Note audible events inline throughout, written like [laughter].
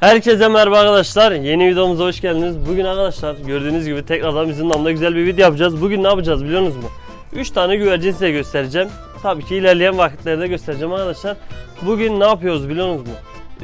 Herkese merhaba arkadaşlar. Yeni videomuza hoş geldiniz. Bugün arkadaşlar gördüğünüz gibi tekrardan bizim namda güzel bir video yapacağız. Bugün ne yapacağız biliyor musunuz mu? 3 tane güvercin size göstereceğim. Tabii ki ilerleyen vakitlerde göstereceğim arkadaşlar. Bugün ne yapıyoruz biliyor musunuz mu?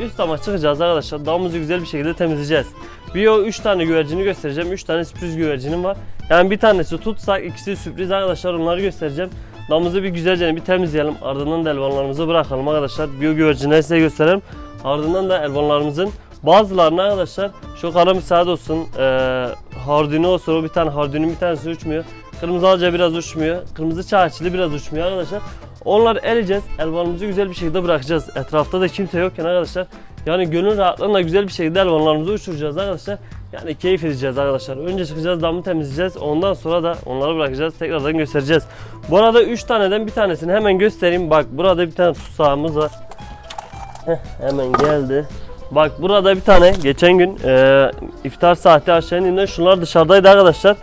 Üst dama çıkacağız arkadaşlar. Damımızı güzel bir şekilde temizleyeceğiz. Bir o 3 tane güvercini göstereceğim. 3 tane sürpriz güvercinim var. Yani bir tanesi tutsak ikisi sürpriz arkadaşlar onları göstereceğim. Damımızı bir güzelce bir temizleyelim. Ardından da elvanlarımızı bırakalım arkadaşlar. Bir o güvercinleri size gösterelim. Ardından da elvanlarımızın bazılarını arkadaşlar şu kara müsaade olsun, e, hardini olsun o bir tane hardinin bir tanesi uçmuyor. Kırmızı alca biraz uçmuyor. Kırmızı çağçılı biraz uçmuyor arkadaşlar. Onları eleyeceğiz. Elvanımızı güzel bir şekilde bırakacağız. Etrafta da kimse yokken arkadaşlar. Yani gönül rahatlığıyla güzel bir şekilde elvanlarımızı uçuracağız arkadaşlar. Yani keyif edeceğiz arkadaşlar. Önce çıkacağız damı temizleyeceğiz. Ondan sonra da onları bırakacağız. Tekrardan göstereceğiz. Bu arada 3 taneden bir tanesini hemen göstereyim. Bak burada bir tane tutsağımız var. Heh, hemen geldi. Bak burada bir tane geçen gün e, iftar saati aşağı indiğinde şunlar dışarıdaydı arkadaşlar.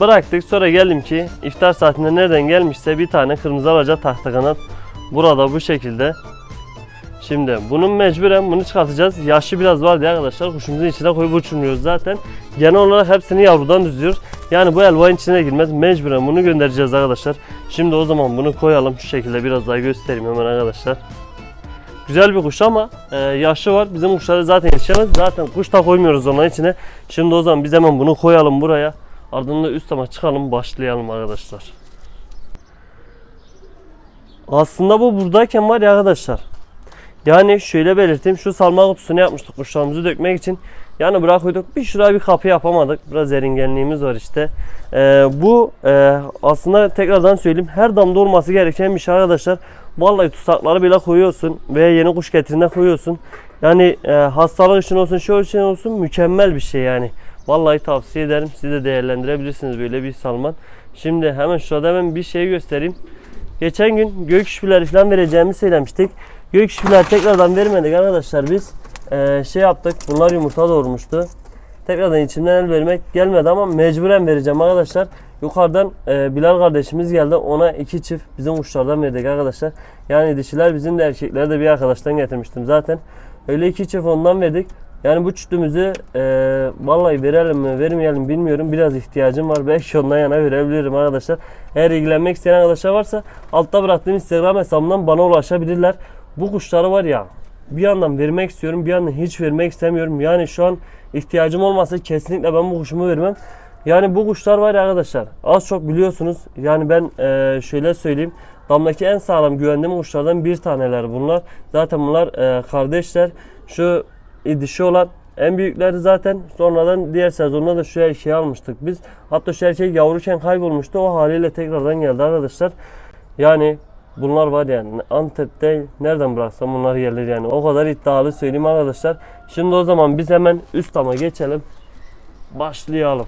Bıraktık sonra geldim ki iftar saatinde nereden gelmişse bir tane kırmızı alaca tahta kanat burada bu şekilde. Şimdi bunun mecburen bunu çıkartacağız. Yaşı biraz var diye arkadaşlar kuşumuzun içine koyup uçurmuyoruz zaten. Genel olarak hepsini yavrudan düzüyoruz. Yani bu elvanın içine girmez. Mecburen bunu göndereceğiz arkadaşlar. Şimdi o zaman bunu koyalım. Şu şekilde biraz daha göstereyim hemen arkadaşlar. Güzel bir kuş ama e, yaşı var. Bizim kuşları zaten yetişemez. Zaten kuş da koymuyoruz onun içine. Şimdi o zaman biz hemen bunu koyalım buraya. Ardından da üst tama çıkalım başlayalım arkadaşlar. Aslında bu buradayken var ya arkadaşlar. Yani şöyle belirteyim. Şu salma kutusunu yapmıştık kuşlarımızı dökmek için. Yani bırakıyorduk. Bir şuraya bir kapı yapamadık. Biraz eringenliğimiz var işte. Ee, bu e, aslında tekrardan söyleyeyim. Her damda olması gereken bir şey arkadaşlar. Vallahi tutsakları bile koyuyorsun. Veya yeni kuş getirine koyuyorsun. Yani e, hastalık için olsun, şey için olsun mükemmel bir şey yani. Vallahi tavsiye ederim. Siz de değerlendirebilirsiniz böyle bir salman. Şimdi hemen şurada hemen bir şey göstereyim. Geçen gün gök şüpheleri falan vereceğimi söylemiştik. Gök şüpheler tekrardan vermedik arkadaşlar biz. Ee, şey yaptık. Bunlar yumurta doğurmuştu. Tekrardan içimden el vermek gelmedi ama mecburen vereceğim arkadaşlar. Yukarıdan e, Bilal kardeşimiz geldi. Ona iki çift bizim kuşlardan verdik arkadaşlar. Yani dişiler bizim de erkekleri de bir arkadaştan getirmiştim zaten. Öyle iki çift ondan verdik. Yani bu çütümüzü e, vallahi verelim mi vermeyelim bilmiyorum. Biraz ihtiyacım var. Belki ondan yana verebilirim arkadaşlar. Eğer ilgilenmek isteyen arkadaşlar varsa altta bıraktığım Instagram hesabımdan bana ulaşabilirler. Bu kuşları var ya bir yandan vermek istiyorum bir yandan hiç vermek istemiyorum. Yani şu an ihtiyacım olmasa kesinlikle ben bu kuşumu vermem. Yani bu kuşlar var ya arkadaşlar az çok biliyorsunuz. Yani ben e, şöyle söyleyeyim. Damdaki en sağlam güvendiğim kuşlardan bir taneler bunlar. Zaten bunlar e, kardeşler. Şu dişi olan en büyükleri zaten sonradan diğer sezonda da şu erkeği almıştık biz. Hatta şu erkek yavruken kaybolmuştu. O haliyle tekrardan geldi arkadaşlar. Yani bunlar var yani Antep'te nereden bıraksam bunlar gelir yani. O kadar iddialı söyleyeyim arkadaşlar. Şimdi o zaman biz hemen üst tama geçelim. Başlayalım.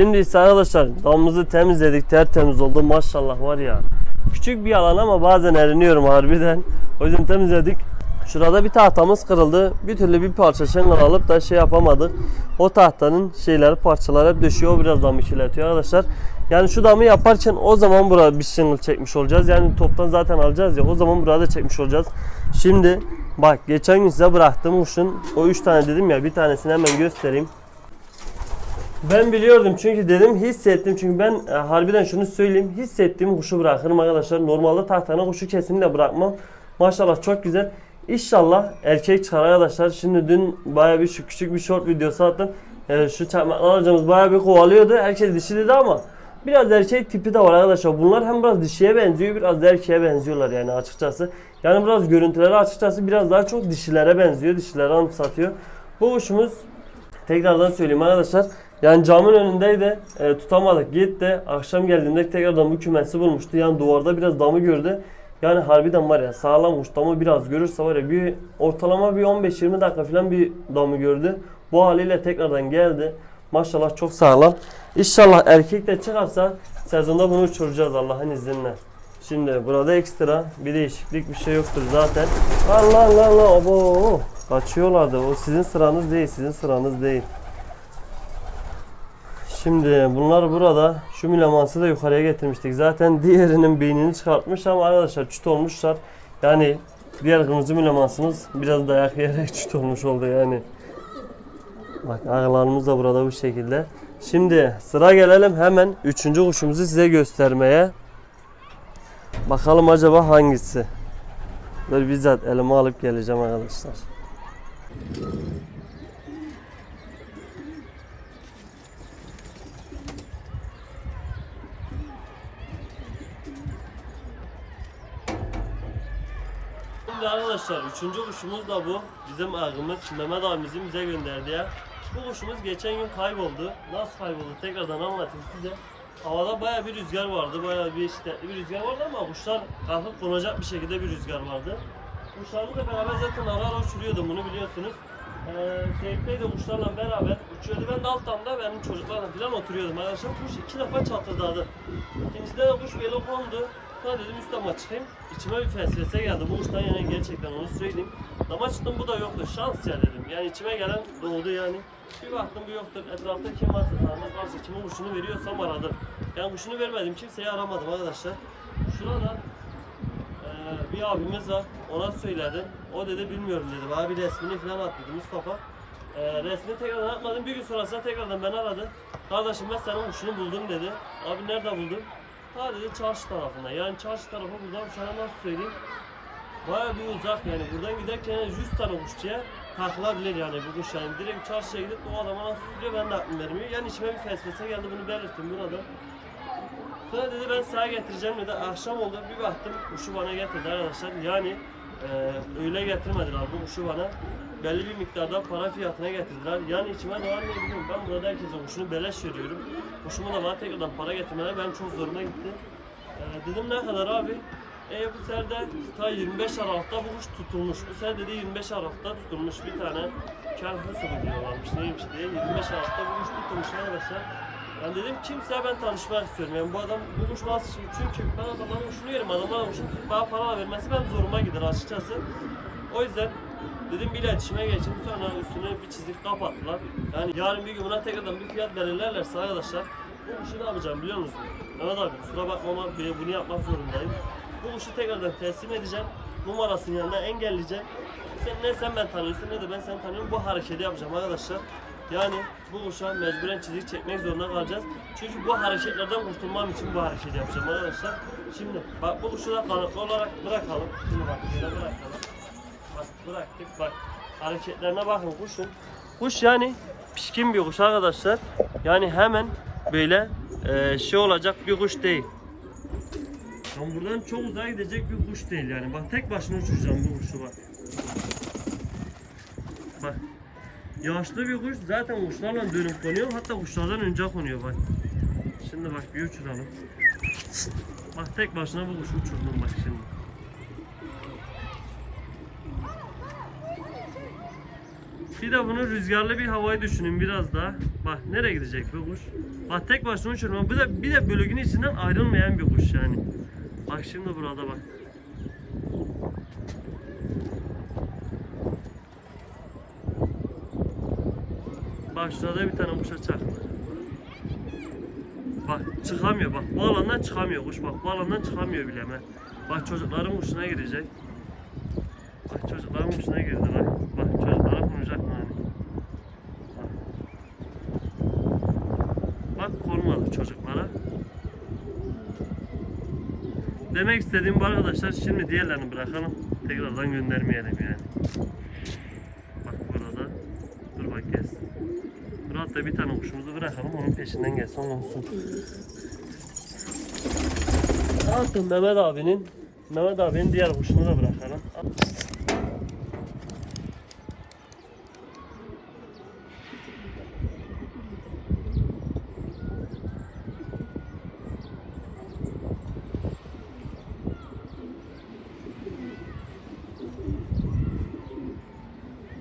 Şimdi ise arkadaşlar damımızı temizledik. Tertemiz oldu maşallah var ya. Küçük bir alan ama bazen eriniyorum harbiden. O yüzden temizledik. Şurada bir tahtamız kırıldı. Bir türlü bir parça şengel alıp da şey yapamadık. O tahtanın şeyleri parçaları hep düşüyor. O biraz damı kirletiyor arkadaşlar. Yani şu damı yaparken o zaman burada bir şengel çekmiş olacağız. Yani toptan zaten alacağız ya. O zaman burada çekmiş olacağız. Şimdi bak geçen gün size bıraktığım kuşun o 3 tane dedim ya bir tanesini hemen göstereyim. Ben biliyordum çünkü dedim hissettim çünkü ben e, harbiden şunu söyleyeyim hissettiğim kuşu bırakırım arkadaşlar. Normalde tahtana kuşu kesinlikle bırakmam. Maşallah çok güzel. İnşallah erkek çıkar arkadaşlar. Şimdi dün baya bir şu küçük bir short videosu attım. E, şu çakmaklar hocamız baya bir kovalıyordu. Herkes dişi dedi ama biraz erkek tipi de var arkadaşlar. Bunlar hem biraz dişiye benziyor biraz da erkeğe benziyorlar yani açıkçası. Yani biraz görüntüleri açıkçası biraz daha çok dişilere benziyor. Dişilere anımsatıyor. Bu kuşumuz Tekrardan söyleyeyim arkadaşlar. Yani camın önündeydi. E, tutamadık. Gitti. Akşam geldiğimde tekrardan bu kümesi bulmuştu. Yani duvarda biraz damı gördü. Yani harbiden var ya sağlam kuş damı biraz görürse var ya bir ortalama bir 15-20 dakika falan bir damı gördü. Bu haliyle tekrardan geldi. Maşallah çok sağlam. İnşallah erkek de çıkarsa sezonda bunu uçuracağız Allah'ın izniyle. Şimdi burada ekstra bir değişiklik bir şey yoktur zaten. Allah Allah Allah abo kaçıyorlardı. O sizin sıranız değil, sizin sıranız değil. Şimdi bunlar burada şu milamansı da yukarıya getirmiştik. Zaten diğerinin beynini çıkartmış ama arkadaşlar çüt olmuşlar. Yani diğer kırmızı milamansımız biraz dayak yiyerek [laughs] çüt olmuş oldu yani. Bak ağlarımız da burada bu şekilde. Şimdi sıra gelelim hemen üçüncü kuşumuzu size göstermeye. Bakalım acaba hangisi? Dur bizzat elime alıp geleceğim arkadaşlar. Şimdi arkadaşlar üçüncü kuşumuz da bu. Bizim ağımız Mehmet abimizin bize gönderdi ya. Bu kuşumuz geçen gün kayboldu. Nasıl kayboldu tekrardan anlatayım size. Havada baya bir rüzgar vardı. Baya bir şiddetli bir rüzgar vardı ama kuşlar kalkıp konacak bir şekilde bir rüzgar vardı. Kuşlarımızla beraber zaten ara ara uçuruyordum bunu biliyorsunuz. Ee, Seyit'teydi kuşlarla beraber uçuyordu. Ben de alttan benim çocuklarla falan oturuyordum. Arkadaşlar kuş iki defa çatırdadı. İkincide de kuş böyle kondu. Sonra dedim üst dama çıkayım. İçime bir fesvese geldi. Bu kuştan yani gerçekten onu söyleyeyim. Dama çıktım bu da yoktu. Şans ya dedim. Yani içime gelen doğdu yani. Bir baktım bu yoktur. Etrafta kim varsa tanıdık varsa kimin kuşunu veriyorsam aradım. Yani kuşunu vermedim. Kimseyi aramadım arkadaşlar. Şurada ee, bir abimiz var. Ona söyledim. O dedi bilmiyorum dedi. Bana bir resmini falan at dedi Mustafa. Ee, resmini tekrardan atmadım. Bir gün sonrasında tekrardan beni aradı. Kardeşim ben senin kuşunu buldum dedi. Abi nerede buldun? Ha dedi çarşı tarafında. Yani çarşı tarafı buradan sana nasıl söyleyeyim? Baya bir uzak yani. Buradan giderken en az 100 tane kuşçuya takılabilir yani bu kuş yani. Direkt çarşıya gidip o adama nasıl sürüyor ben de aklım vermiyor. Yani içime bir fesvese geldi bunu belirttim burada. Sonra dedi ben sana getireceğim dedi. Akşam oldu bir baktım kuşu bana getirdi arkadaşlar. Yani e, öyle getirmediler bu kuşu bana. Belli bir miktarda para fiyatına getirdiler. Yani içime var ne bilmiyorum. Ben burada herkese kuşunu beleş veriyorum. Kuşumu da bana tekrardan para getirmeler benim çok zoruma gitti. E, dedim ne kadar abi? E bu sefer ta 25 Aralık'ta bu kuş tutulmuş. Bu sefer dedi 25 Aralık'ta tutulmuş bir tane kerhusu mu diyorlarmış neymiş diye. 25 Aralık'ta bu kuş tutulmuş arkadaşlar. Ben dedim kimseye ben tanışmak istiyorum. Yani bu adam bu kuş nasıl şimdi çünkü ben adamların kuşunu yerim. Adamların kuşunu bana para vermesi ben zoruma gider açıkçası. O yüzden dedim bir iletişime geçin. Sonra üstüne bir çizik kapattılar. Yani yarın bir gün buna tekrardan bir fiyat belirlerlerse arkadaşlar bu kuşu ne yapacağım biliyor musun? Mehmet abi kusura bakma ama bunu yapmak zorundayım. Bu kuşu tekrardan teslim edeceğim. Numarasının yanına engelleyeceğim. Sen ne sen ben tanıyorsun ne de ben seni tanıyorum. Bu hareketi yapacağım arkadaşlar. Yani bu kuşa mecburen çizik çekmek zorunda kalacağız. Çünkü bu hareketlerden kurtulmam için bu hareketi yapacağım arkadaşlar. Şimdi bak bu kuşu da kanıtlı olarak bırakalım. Şimdi bak böyle bırakalım. Bıraktık bak. Hareketlerine bakın kuşun. Kuş yani pişkin bir kuş arkadaşlar. Yani hemen böyle eee, şey olacak bir kuş değil. Ama buradan çok uzağa gidecek bir kuş değil yani. Bak tek başına uçuracağım bu kuşu bak. Bak. Yaşlı bir kuş zaten kuşlarla dönüp konuyor. Hatta kuşlardan önce konuyor bak. Şimdi bak bir uçuralım. Bak tek başına bu kuşu uçurdum bak şimdi. Bir de bunu rüzgarlı bir havayı düşünün biraz daha. Bak nereye gidecek bu kuş? Bak tek başına uçuyor ama bir de bir de bölgenin içinden ayrılmayan bir kuş yani. Bak şimdi burada bak. Bak şurada bir tane kuş açar. Bak çıkamıyor bak bu alandan çıkamıyor kuş bak bu alandan çıkamıyor bile hemen. Bak çocukların kuşuna girecek. Bak çocukların kuşuna girdi bak. Bak çocuklara konacak mı hani? Konmadı çocuklara. Demek istediğim bu arkadaşlar şimdi diğerlerini bırakalım. Tekrardan göndermeyelim yani. Bak burada. Dur bak gelsin. Dur hatta bir tane kuşumuzu bırakalım onun peşinden gelsin olsun. Altın Mehmet abinin Mehmet abinin diğer kuşunu da bırakalım.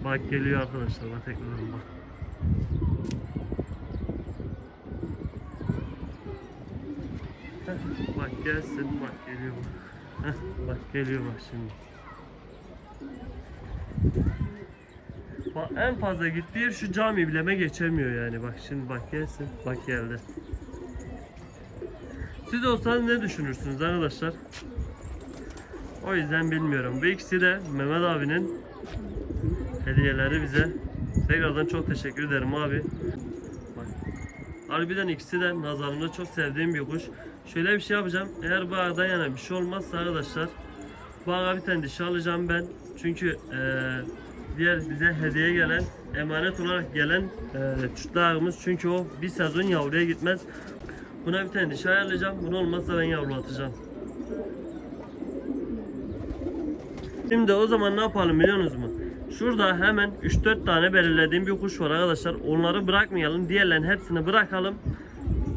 Bak geliyor arkadaşlar bak tekrardan bak. Bak gelsin bak geliyor bak. Heh, bak geliyor bak şimdi. Bak en fazla gittiği yer şu cami bileme geçemiyor yani bak şimdi bak gelsin bak geldi. Siz olsanız ne düşünürsünüz arkadaşlar? O yüzden bilmiyorum. Bu ikisi de Mehmet abinin hediyeleri bize. Tekrardan çok teşekkür ederim abi. Bak. Harbiden ikisi de nazarımda çok sevdiğim bir kuş. Şöyle bir şey yapacağım. Eğer bu ağda yana bir şey olmazsa arkadaşlar bu bir tane dişi alacağım ben. Çünkü eee, diğer bize hediye gelen emanet olarak gelen eee çütlü ağımız çünkü o bir sezon yavruya gitmez. Buna bir tane dişi ayarlayacağım. Bunu olmazsa ben yavrulatacağım. Şimdi o zaman ne yapalım biliyorsunuz mu? Şurada hemen 3-4 tane belirlediğim bir kuş var arkadaşlar. Onları bırakmayalım. Diğerlerin hepsini bırakalım.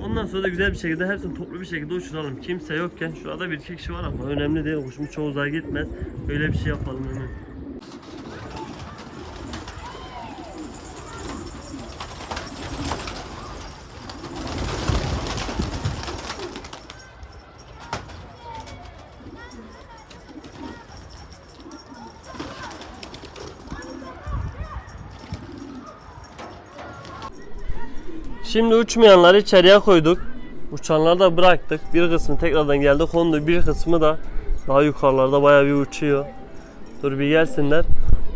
Ondan sonra da güzel bir şekilde hepsini toplu bir şekilde uçuralım. Kimse yokken şurada bir iki kişi var ama önemli değil. Kuşumuz çoğu uzağa gitmez. Böyle bir şey yapalım hemen. Şimdi uçmayanları içeriye koyduk. Uçanları da bıraktık. Bir kısmı tekrardan geldi kondu. Bir kısmı da daha yukarılarda bayağı bir uçuyor. Dur bir gelsinler.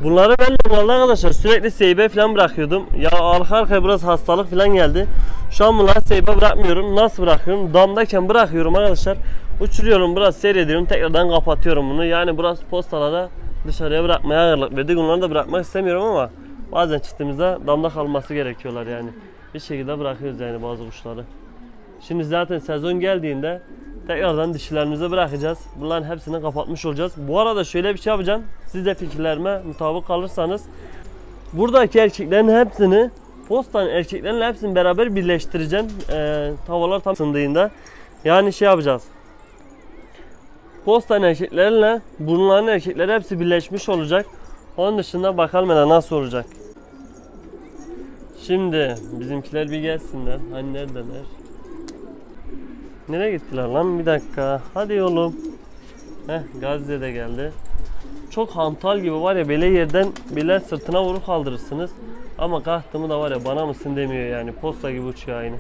Bunları ben normalde arkadaşlar sürekli seybe falan bırakıyordum. Ya arka arkaya biraz hastalık falan geldi. Şu an bunları seybe bırakmıyorum. Nasıl bırakıyorum? Damdayken bırakıyorum arkadaşlar. Uçuruyorum biraz seyrediyorum. Tekrardan kapatıyorum bunu. Yani biraz postalara dışarıya bırakmaya ağırlık verdik. Onları da bırakmak istemiyorum ama bazen çiftimize damda kalması gerekiyorlar yani. Bir şekilde bırakıyoruz yani bazı kuşları. Şimdi zaten sezon geldiğinde tekrardan dişilerimizi bırakacağız. Bunların hepsini kapatmış olacağız. Bu arada şöyle bir şey yapacağım. Siz de fikirlerime mutabık kalırsanız buradaki erkeklerin hepsini postan erkeklerin hepsini beraber birleştireceğim. Ee, tavalar tam ısındığında. Yani şey yapacağız. Postan erkeklerle bunların erkekleri hepsi birleşmiş olacak. Onun dışında bakalım nasıl olacak. Şimdi bizimkiler bir gelsinler. Hani neredeler? Nereye gittiler lan? Bir dakika. Hadi oğlum. Heh Gazze de geldi. Çok hantal gibi var ya böyle yerden bile sırtına vurup kaldırırsınız. Ama kalktığımı da var ya bana mısın demiyor yani. Posta gibi uçuyor aynı.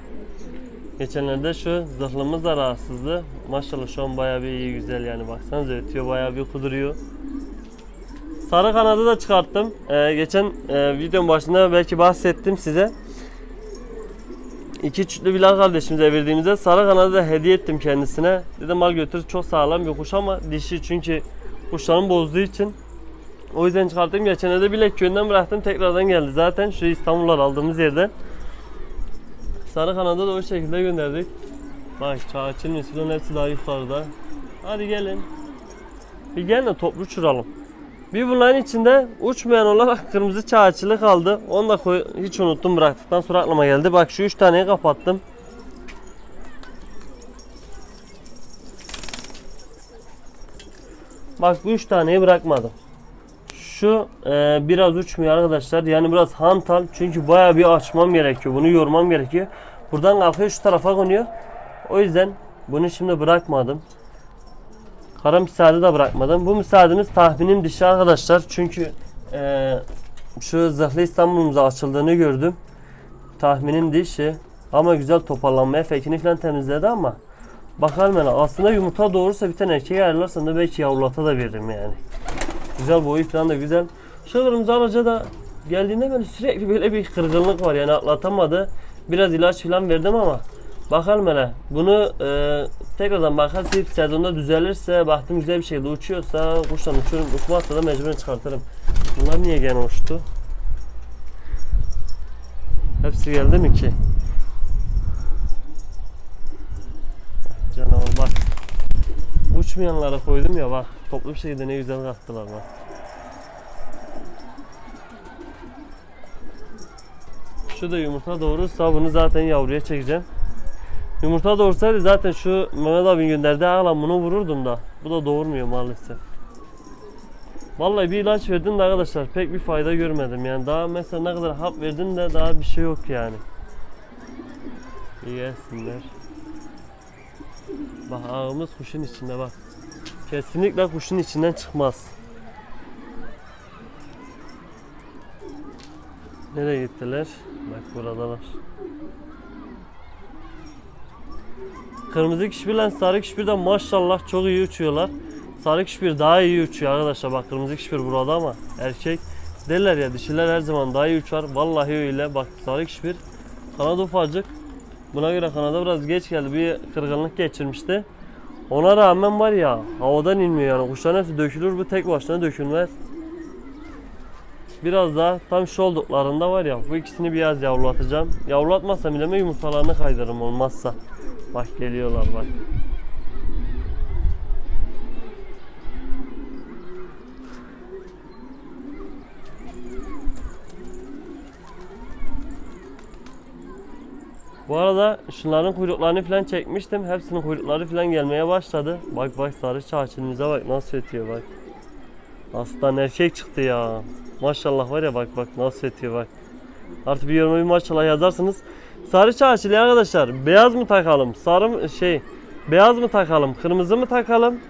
Geçenlerde şu zırhlımız da rahatsızdı. Maşallah şu an bayağı bir iyi güzel yani. Baksanıza ötüyor bayağı bir kuduruyor. Sarı kanadı da çıkarttım. Ee, geçen e, videonun başında belki bahsettim size. İki çütlü Bilal kardeşimize verdiğimizde sarı kanadı da hediye ettim kendisine. Dedim al götür çok sağlam bir kuş ama dişi çünkü kuşların bozduğu için. O yüzden çıkarttım. Geçenlerde Bilek köyünden bıraktım tekrardan geldi. Zaten şu İstanbul'dan aldığımız yerden. Sarı kanadı da o şekilde gönderdik. Bak çağçın misilon hepsi daha yukarıda. Hadi gelin. Bir gelin de toplu uçuralım. Bir bunların içinde uçmayan olarak [laughs] kırmızı çağçılı kaldı. Onu da koy, hiç unuttum bıraktıktan sonra aklıma geldi. Bak şu üç taneyi kapattım. Bak bu üç taneyi bırakmadım. şu e, biraz uçmuyor arkadaşlar. Yani biraz hantal. Çünkü baya bir açmam gerekiyor. Bunu yormam gerekiyor. Buradan kalkıyor şu tarafa konuyor. O yüzden bunu şimdi bırakmadım. Kara müsaade de bırakmadım. Bu müsaademiz tahminim dışı arkadaşlar. Çünkü e, şu zırhlı İstanbul'umuza açıldığını gördüm. Tahminim dışı. Ama güzel toparlanma efektini falan temizledi ama bakalım yani aslında yumurta doğurursa bir tane erkek ayarlarsan da belki yavrulata da veririm yani. Güzel boyu falan da güzel. Şu kırmızı alaca da geldiğinde böyle sürekli böyle bir kırgınlık var yani atlatamadı. Biraz ilaç falan verdim ama bakalım hele. Bunu e, tekrardan bakarız ilk sezonda düzelirse baktım güzel bir şekilde uçuyorsa kuştan uçurum uçmazsa da mecburen çıkartırım. Bunlar niye gene uçtu? Hepsi geldi mi ki? Canavar bak. Uçmayanlara koydum ya bak. Toplu bir şekilde ne güzel kattılar bak. Şu da yumurta doğurursa bunu zaten yavruya çekeceğim. Yumurta doğursaydı zaten şu Mehmet abi gönderdiği ağlam bunu vururdum da. Bu da doğurmuyor maalesef. Vallahi bir ilaç verdim de arkadaşlar pek bir fayda görmedim yani daha mesela ne kadar hap verdim de daha bir şey yok yani. İyi yesinler. Bak ağımız kuşun içinde bak. Kesinlikle kuşun içinden çıkmaz. Nereye gittiler? Bak buradalar. Kırmızı kişbirle sarı kişbir de maşallah çok iyi uçuyorlar. Sarı kişbir daha iyi uçuyor arkadaşlar. Bak kırmızı kişbir burada ama erkek derler ya dişiler her zaman daha iyi uçar. Vallahi öyle. Bak sarı kişbir kanat ufacık. Buna göre kanada biraz geç geldi. Bir kırgınlık geçirmişti. Ona rağmen var ya havadan inmiyor yani. Kuşların hepsi dökülür. Bu tek başına dökülmez. Biraz daha tam şu olduklarında var ya bu ikisini biraz yavrulatacağım. Yavrulatmazsam bile yumurtalarını kaydırırım olmazsa. Bak geliyorlar bak. Bu arada şunların kuyruklarını falan çekmiştim. Hepsinin kuyrukları falan gelmeye başladı. Bak bak sarı çağçılımıza bak nasıl ötüyor bak. Aslan erkek çıktı ya. Maşallah var ya bak bak nasıl ötüyor bak. Artık bir yoruma bir maşallah yazarsınız. Sarı çağçılı arkadaşlar. Beyaz mı takalım? Sarı mı şey? Beyaz mı takalım? Kırmızı mı takalım?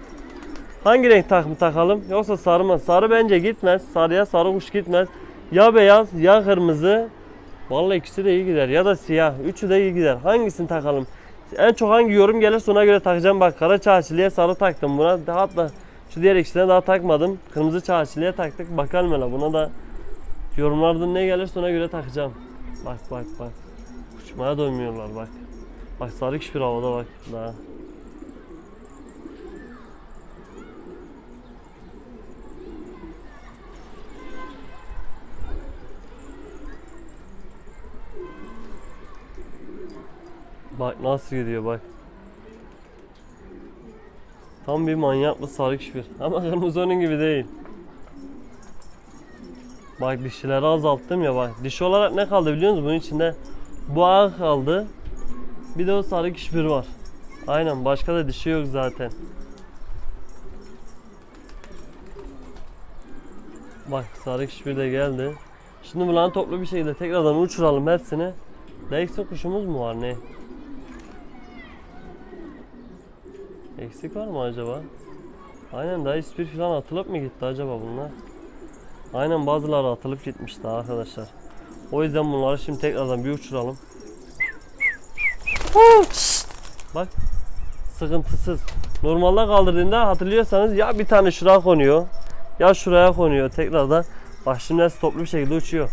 Hangi renk takımı takalım? Yoksa sarı mı? Sarı bence gitmez. Sarıya sarı kuş gitmez. Ya beyaz ya kırmızı. Vallahi ikisi de iyi gider. Ya da siyah. Üçü de iyi gider. Hangisini takalım? En çok hangi yorum gelirse ona göre takacağım. Bak kara çağçılıya sarı taktım buna. Hatta şu diğer ikisine daha takmadım. Kırmızı çağçılıya taktık. Bakalım hele buna da yorumlarda ne gelirse ona göre takacağım. Bak bak bak. Uçmaya doymuyorlar bak. Bak sarı kişi bir havada bak daha. Bak nasıl gidiyor bak. Tam bir manyaklı sarı kişi [laughs] Ama kırmızı onun gibi değil. Bak dişileri azalttım ya bak. Dişi olarak ne kaldı biliyor musunuz? Bunun içinde bu ağ kaldı. Bir de o sarı kişbir var. Aynen başka da dişi yok zaten. Bak sarı kişbir de geldi. Şimdi bunları toplu bir şekilde tekrardan uçuralım hepsini. Ne eksik kuşumuz mu var ne? Eksik var mı acaba? Aynen daha hiçbir falan atılıp mı gitti acaba bunlar? Aynen bazıları atılıp gitmişti arkadaşlar. O yüzden bunları şimdi tekrardan bir uçuralım. Bak sıkıntısız. Normalde kaldırdığında hatırlıyorsanız ya bir tane şuraya konuyor ya şuraya konuyor tekrardan. Bak şimdi toplu bir şekilde uçuyor.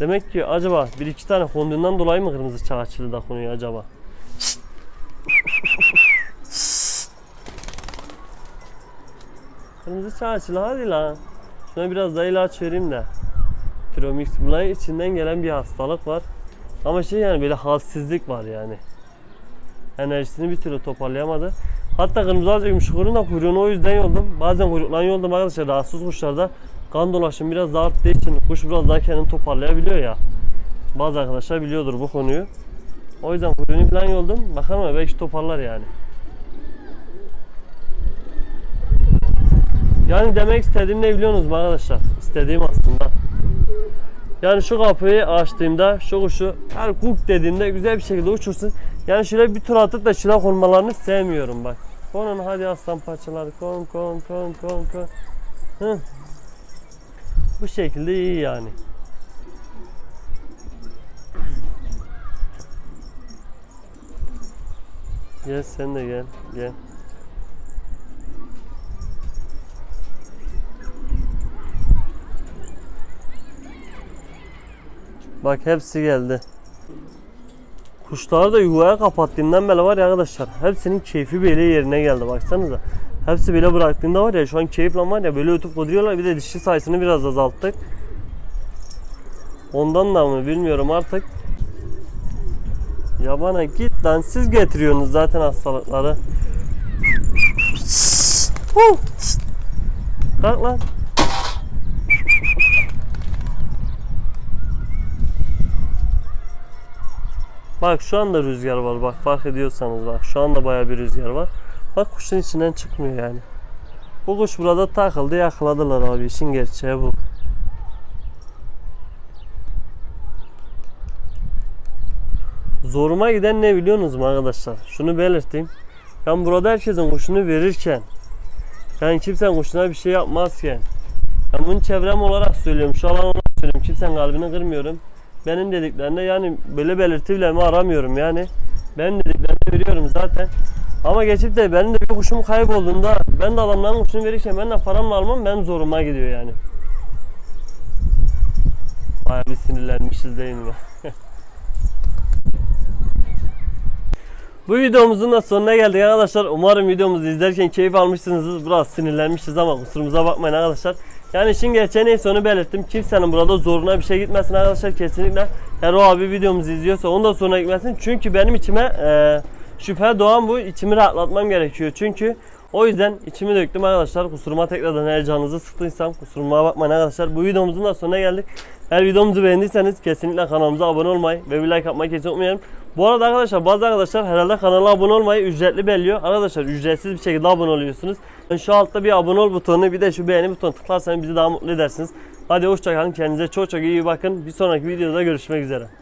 Demek ki acaba bir iki tane konduğundan dolayı mı kırmızı çağçılı da konuyor acaba? Kırmızı çağçılı hadi lan. Şuna biraz daha ilaç vereyim de. Bunların içinden gelen bir hastalık var. Ama şey yani böyle halsizlik var yani. Enerjisini bir türlü toparlayamadı. Hatta kırmızı ağaç yumuşakurun da kuyruğunu o yüzden yoldum. Bazen kuyruklarını yoldum arkadaşlar. Rahatsız kuşlarda kan dolaşım biraz daha arttığı için kuş biraz daha kendini toparlayabiliyor ya. Bazı arkadaşlar biliyordur bu konuyu. O yüzden kuyruğunu falan yoldum. Bakalım belki toparlar yani. Yani demek istediğim ne biliyorsunuz mu arkadaşlar? İstediğim aslında. Yani şu kapıyı açtığımda şu kuşu her kuk dediğimde güzel bir şekilde uçursun. Yani şöyle bir tur atıp da şuna konmalarını sevmiyorum bak. Konun hadi aslan parçaları kon kon kon kon kon. Hı. Bu şekilde iyi yani. Gel sen de gel. Gel. Bak hepsi geldi. Kuşları da yuvaya kapattığımdan beri var ya arkadaşlar. Hepsinin keyfi böyle yerine geldi baksanıza. Hepsi böyle bıraktığında var ya şu an keyifle var ya böyle ötüp koduyorlar. Bir de dişi sayısını biraz azalttık. Ondan da mı bilmiyorum artık. Ya bana git lan siz getiriyorsunuz zaten hastalıkları. Kalk lan. Bak şu anda rüzgar var bak fark ediyorsanız bak şu anda baya bir rüzgar var. Bak kuşun içinden çıkmıyor yani. Bu kuş burada takıldı yakaladılar abi işin gerçeği bu. Zoruma giden ne biliyorsunuz mu arkadaşlar? Şunu belirteyim. Ben burada herkesin kuşunu verirken yani kimsenin kuşuna bir şey yapmazken ben bunu çevrem olarak söylüyorum. Şu alan olarak söylüyorum. Kimsenin kalbini kırmıyorum. Benim dediklerinde yani böyle belirtilerimi aramıyorum yani. Benim dediklerimi veriyorum zaten. Ama geçip de benim de bir kuşum kaybolduğunda ben de adamların kuşunu verirken ben de paramla almam ben zoruma gidiyor yani. Baya bir sinirlenmişiz değil mi? [laughs] Bu videomuzun da sonuna geldik arkadaşlar. Umarım videomuzu izlerken keyif almışsınızdır. Biraz sinirlenmişiz ama kusurumuza bakmayın arkadaşlar. Yani işin gerçeği neyse onu belirttim. Kimsenin burada zoruna bir şey gitmesin arkadaşlar kesinlikle. Eğer o abi videomuzu izliyorsa onun da zoruna gitmesin. Çünkü benim içime e, şüphe doğan bu. içimi rahatlatmam gerekiyor. Çünkü o yüzden içimi döktüm arkadaşlar. Kusuruma tekrardan eğer canınızı sıktıysam kusuruma bakmayın arkadaşlar. Bu videomuzun da sonuna geldik. Eğer videomuzu beğendiyseniz kesinlikle kanalımıza abone olmayı ve bir like atmayı kesin unutmayın. Bu arada arkadaşlar bazı arkadaşlar herhalde kanala abone olmayı ücretli belliyor. Arkadaşlar ücretsiz bir şekilde abone oluyorsunuz. Şu altta bir abone ol butonu bir de şu beğeni butonu tıklarsanız bizi daha mutlu edersiniz. Hadi hoşçakalın kendinize çok çok iyi bakın. Bir sonraki videoda görüşmek üzere.